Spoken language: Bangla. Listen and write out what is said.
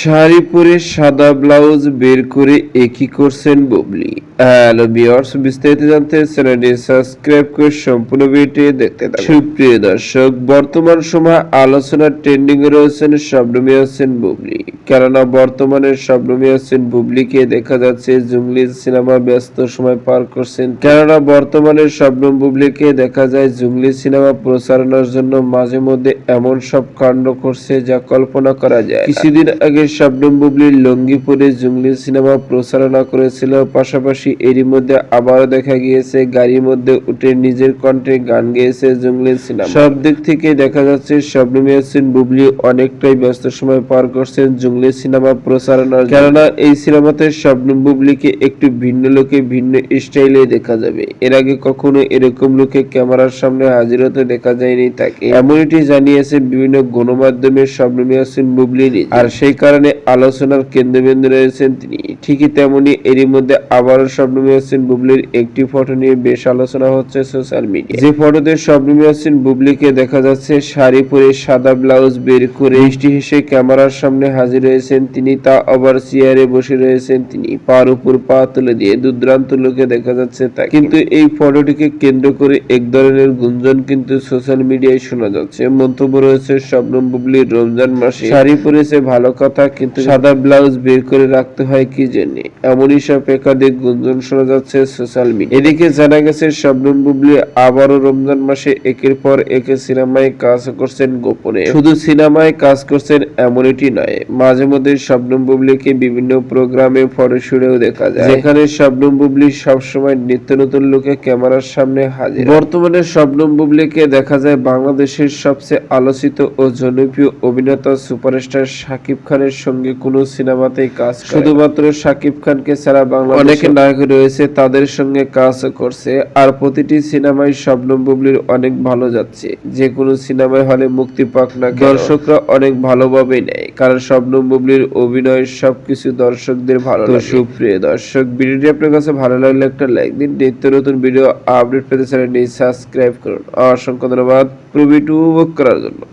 শাড়ি পরে সাদা ব্লাউজ বের করে একই করছেন বুবলি? হ্যালো বিয়ার্স বিস্তারিত জানতে চ্যানেলটি সাবস্ক্রাইব করে সম্পূর্ণ ভিডিওটি দেখতে থাকুন। সুপ্রিয় দর্শক, বর্তমান সময় আলোচনার ট্রেন্ডিং রয়েছেন শবনমী হোসেন বুবলি। কেননা বর্তমানে শবনমী হোসেন বুবলিকে দেখা যাচ্ছে জঙ্গলি সিনেমা ব্যস্ত সময় পার করছেন। কেননা বর্তমানে শবনম বুবলিকে দেখা যায় জঙ্গলি সিনেমা প্রচারণার জন্য মাঝে মধ্যে এমন সব কাণ্ড করছে যা কল্পনা করা যায়। কিছুদিন আগে শবনম লঙ্গি পরে জঙ্গলি সিনেমা প্রচারণা করেছিল। পাশাপাশি এরই মধ্যে আবারও দেখা গিয়েছে, গাড়ির মধ্যে উঠে নিজের কণ্ঠে গান গেয়েছে জঙ্গলি সিনেমা। সব দিক থেকে দেখা যাচ্ছে, শবনম ইয়াসিন বুবলি অনেকটাই ব্যস্ত সময় পার করছেন জঙ্গলি সিনেমা প্রচারণার কেননা, এই সিনেমাতে শবনম বুবলিকে একটু ভিন্ন লোকে, ভিন্ন স্টাইলে দেখা যাবে। এর আগে কখনো এরকম লোকে ক্যামেরার সামনে হাজির হতে দেখা যায়নি তাকে। এমনটি জানিয়েছে বিভিন্ন গণমাধ্যমে শবনম ইয়াসিন বুবলি। আর সেই কারণে আলোচনার কেন্দ্রবিন্দু রয়েছেন তিনি। ঠিকই তেমনি এরই মধ্যে আবারও শবনম ইয়াসিন বুবলির একটি ফটো নিয়ে বেশ আলোচনা হচ্ছে সোশ্যাল মিডিয়া যে ফটোতে শবনম ইয়াসিন বুবলিকে দেখা যাচ্ছে, শাড়ি পরে সাদা ব্লাউজ বের করে মিষ্টি হেসে ক্যামেরার সামনে হাজির হয়েছেন তিনি, তা আবার চেয়ারে বসে রয়েছেন তিনি। পার উপর পা তুলে দিয়ে দুর্দান্ত লোকে দেখা যাচ্ছে তা কিন্তু এই ফটোটিকে কেন্দ্র করে এক ধরনের গুঞ্জন কিন্তু সোশ্যাল মিডিয়ায় শোনা যাচ্ছে। মন্তব্য রয়েছে শবনম বুবলির রমজান মাসে শাড়ি পরেছে, ভালো কথা কিন্তু সাদা ব্লাউজ বের করে রাখতে হয় কি জন্য এমনই সব একাধিক গুঞ্জন শোনা যাচ্ছে সোশ্যাল মিডিয়া এদিকে জানা গেছে শবনম বুবলি আবারও রমজান মাসে একের পর একে সিনেমায় কাজ করছেন গোপনে। শুধু সিনেমায় কাজ করছেন এমনটি নয়, মাঝে মধ্যে শবনম বুবলিকে বিভিন্ন প্রোগ্রামে ফটোশুটেও দেখা যায়। যেখানে শবনম বুবলি সবসময় নিত্য নতুন লোকে ক্যামেরার সামনে হাজির। বর্তমানে শবনম বুবলিকে দেখা যায় বাংলাদেশের সবচেয়ে আলোচিত ও জনপ্রিয় অভিনেতা সুপারস্টার শাকিব খানের সঙ্গে কোনো সিনেমাতেই কাজ শুধুমাত্র শাকিব খানকে ছাড়া বাংলা অনেক নায়ক রয়েছে তাদের সঙ্গে কাজ করছে আর প্রতিটি সিনেমায় শবনম বুবলির অনেক ভালো যাচ্ছে। যে কোনো সিনেমায় হলে মুক্তি পাক না দর্শকরা অনেক ভালোভাবে নেয় কারণ শবনম বুবলির অভিনয় সবকিছু দর্শকদের ভালো লাগে। সুপ্রিয় দর্শক ভিডিওটি আপনার কাছে ভালো লাগলে একটা লাইক দিন নিত্য নতুন ভিডিও আপডেট পেতে চ্যানেলটি সাবস্ক্রাইব করুন। অসংখ্য ধন্যবাদ প্রবিটু করার জন্য।